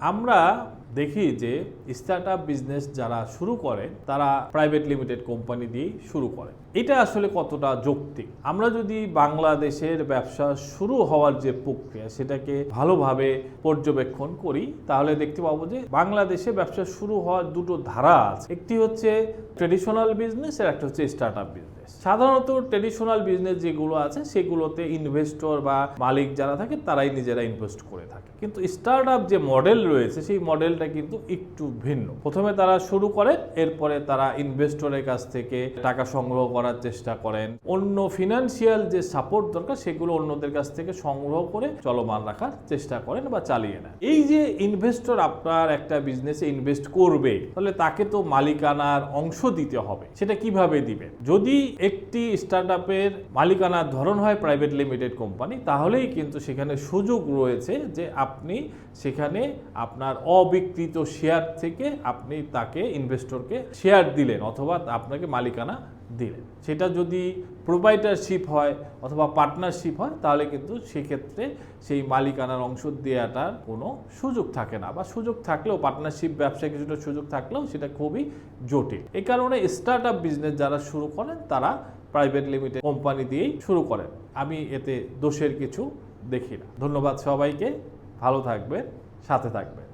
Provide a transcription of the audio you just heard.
আমরা দেখি যে স্টার্ট আপ বিজনেস যারা শুরু করে, তারা প্রাইভেট লিমিটেড কোম্পানি দিয়েই শুরু করে। এটা আসলে কতটা যৌক্তিক? আমরা যদি বাংলাদেশের ব্যবসা শুরু হওয়ার যে প্রক্রিয়া, সেটাকে ভালোভাবে পর্যবেক্ষণ করি, তাহলে দেখতে পাবো যে বাংলাদেশে ব্যবসা শুরু হওয়ার দুটো ধারা আছে। একটি হচ্ছে ট্রেডিশনাল বিজনেস আর একটা হচ্ছে স্টার্ট আপ বিজনেস সাধারণত ট্রেডিশনাল বিজনেস যেগুলো আছে, সেগুলোতে ইনভেস্টর বা মালিক যারা থাকে, তারাই নিজেরা ইনভেস্ট করে থাকে। কিন্তু স্টার্ট আপ যে মডেল রয়েছে, সেই মডেলটা কিন্তু একটু ভিন্ন। প্রথমে তারা শুরু করে এরপরে তারা ইনভেস্টরের কাছ থেকে টাকা সংগ্রহ করার চেষ্টা করেন। অন্য ফিনান্সিয়াল যে সাপোর্ট দরকার, সেগুলো অন্যদের কাছ থেকে সংগ্রহ করে চলমান রাখার চেষ্টা করেন বা চালিয়ে নেন। এই যে ইনভেস্টর আপনার একটা বিজনেসে ইনভেস্ট করবে, তাহলে তাকে তো মালিকানার অংশ দিতে হবে। সেটা কীভাবে দিবেন? যদি একটি স্টার্ট আপের মালিকানার ধরন হয় প্রাইভেট লিমিটেড কোম্পানি তাহলেই কিন্তু সেখানে সুযোগ রয়েছে যে আপনি সেখানে আপনার অবিকৃত শেয়ার থেকে আপনি তাকে ইনভেস্টরকে শেয়ার দিলেন অথবা আপনাকে মালিকানা দিলেন। সেটা যদি প্রোভাইডারশিপ হয় অথবা পার্টনারশিপ হয়, তাহলে কিন্তু সেক্ষেত্রে সেই মালিকানার অংশ দেওয়াটার কোনো সুযোগ থাকে না বা সুযোগ থাকলেও পার্টনারশিপ ব্যবসায় কিছুটা সুযোগ থাকলেও সেটা খুবই জটিল। এই কারণে স্টার্ট আপ বিজনেস যারা শুরু করেন, তারা প্রাইভেট লিমিটেড কোম্পানি দিয়েই শুরু করেন। আমি এতে দোষের কিছু দেখি না। ধন্যবাদ সবাইকে। ভালো থাকবেন, সাথে থাকবেন।